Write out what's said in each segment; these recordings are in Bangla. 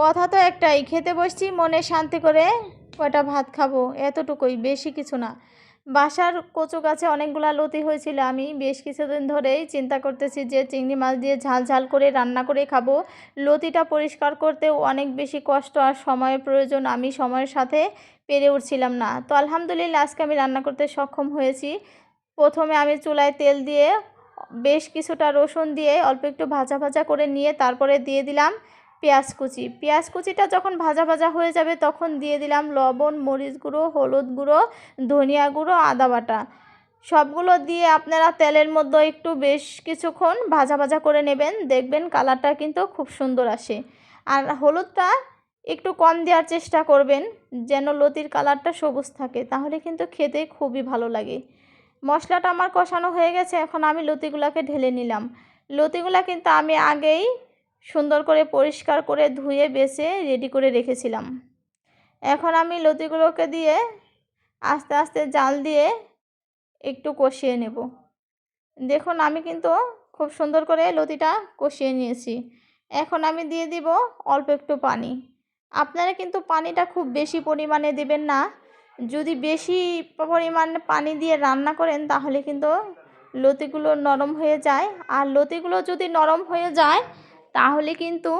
কথা তো একটাই, খেতে বসছি, মনে শান্তি করে কয়টা ভাত খাব, এতটুকুই, বেশি কিছু না। বাসার কচু গাছে অনেকগুলা লতি হয়েছিল, আমি বেশ কিছুদিন ধরেই চিন্তা করতেছি যে চিংড়ি মাছ দিয়ে ঝাল ঝাল করে রান্না করে খাব। লতিটা পরিষ্কার করতেও অনেক বেশি কষ্ট আর সময়ের প্রয়োজন, আমি সময়ের সাথে পেরে উঠছিলাম না। তো আলহামদুলিল্লাহ, আজকে আমি রান্না করতে সক্ষম হয়েছি। প্রথমে আমি চুলায় তেল দিয়ে বেশ কিছুটা রসুন দিয়ে অল্প একটু ভাজা ভাজা করে নিয়ে তারপরে দিয়ে দিলাম। পেঁয়াজ কুচি। পেঁয়াজ কুচিটা যখন ভাজা ভাজা হয়ে যাবে তখন দিয়ে দিলাম লবণ, মরিচ গুঁড়ো, হলুদ গুঁড়ো, ধনিয়া গুঁড়ো, আদা বাটা। সবগুলো দিয়ে আপনারা তেলের মধ্যে একটু বেশ কিছুক্ষণ ভাজা ভাজা করে নেবেন। দেখবেন কালারটা কিন্তু খুব সুন্দর আসে। আর হলুদটা একটু কম দেওয়ার চেষ্টা করবেন যেন লতির কালারটা সবুজ থাকে, তাহলে কিন্তু খেতে খুবই ভালো লাগে। মশলাটা আমার কষানো হয়ে গেছে, এখন আমি লতিগুলোকে ঢেলে নিলাম। লতিগুলা কিন্তু আমি আগেই সুন্দর করে পরিষ্কার করে ধুয়ে, বেছে রেডি করে রেখেছিলাম। এখন আমি লতিগুলোকে দিয়ে আস্তে আস্তে জাল দিয়ে একটু কষিয়ে নেব। দেখুন, আমি কিন্তু খুব সুন্দর করে লতিটা কষিয়ে নিয়েছি। এখন আমি দিয়ে দিব অল্প একটু পানি। আপনারা কিন্তু পানিটা খুব বেশি পরিমাণে দেবেন না। যদি বেশি পরিমাণ পানি দিয়ে রান্না করেন, তাহলে কিন্তু লতিগুলো নরম হয়ে যায়। আর লতিগুলো যদি নরম হয়ে যায় তাহলে কিন্তু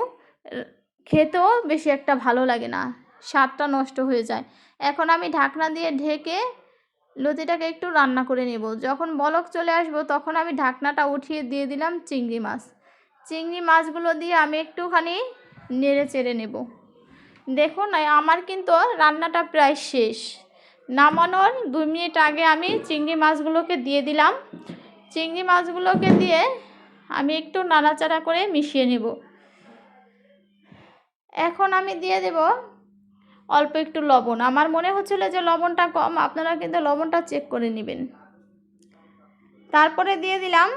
খেতেও বেশি একটা ভালো লাগে না। স্বাদটা নষ্ট হয়ে যায়। এখন আমি ঢাকনা দিয়ে ঢেকে লতিটাকে একটু রান্না করে নেব। যখন বলক চলে আসব, তখন আমি ঢাকনাটা উঠিয়ে দিয়ে দিলাম চিংড়ি মাছ। চিংড়ি মাছগুলো দিয়ে আমি একটুখানি নেড়ে চেড়ে নেব। দেখুন আমার কিন্তু রান্নাটা প্রায় শেষ। নামানোর দুই মিনিট আগে আমি চিংড়ি মাছগুলোকে দিয়ে দিলাম। চিংড়ি মাছগুলোকে দিয়ে আমি একটু নাড়াচাড়া করে মিশিয়ে নেব। এখন আমি দিয়ে দেব অল্প একটু লবণ। আমার মনে হচ্ছিল যে লবণটা কম, আপনারা কিন্তু লবণটা চেক করে নেবেন। তারপরে দিয়ে দিলাম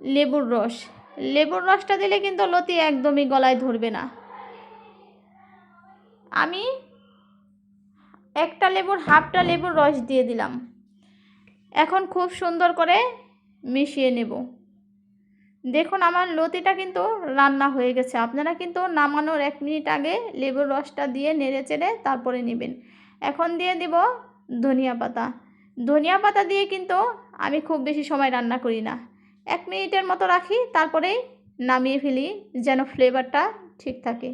লেবুর রস। লেবুর রসটা দিলে কিন্তু লতি একদমই গলায় ধরবে না। আমি একটা লেবুর, হাফটা লেবুর রস দিয়ে দিলাম। এখন খুব সুন্দর করে মিশিয়ে নেব। দেখুন, আমার লতিটা কিন্তু রান্না হয়ে গেছে। আপনারা কিন্তু নামানোর এক মিনিট আগে লেবুর রসটা দিয়ে নেড়ে চেড়ে তারপরে নেবেন। এখন দিয়ে দিব ধনিয়া পাতা। ধনিয়া পাতা দিয়ে কিন্তু আমি খুব বেশি সময় রান্না করি না। এক মিনিটের মতো রাখি, তারপরেই নামিয়ে ফেলি যেন ফ্লেভারটা ঠিক থাকে।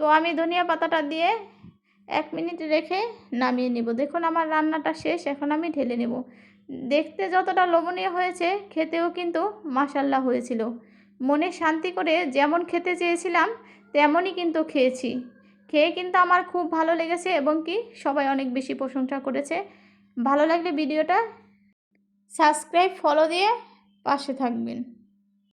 তো আমি ধনিয়া পাতাটা দিয়ে এক মিনিট রেখে নামিয়ে নেব। দেখুন, আমার রান্নাটা শেষ, এখন আমি ঢেলে নেব। দেখতে যতটা লোভনীয় হয়েছে, খেতেও কিন্তু মাসাল্লা হয়েছিল। মনে শান্তি করে যেমন খেতে চেয়েছিলাম, তেমনই কিন্তু খেয়েছি। খেয়ে কিন্তু আমার খুব ভালো লেগেছে এবং কি সবাই অনেক বেশি প্রশংসা করেছে। ভালো লাগলে ভিডিওটা সাবস্ক্রাইব, ফলো দিয়ে পাশে থাকবেন।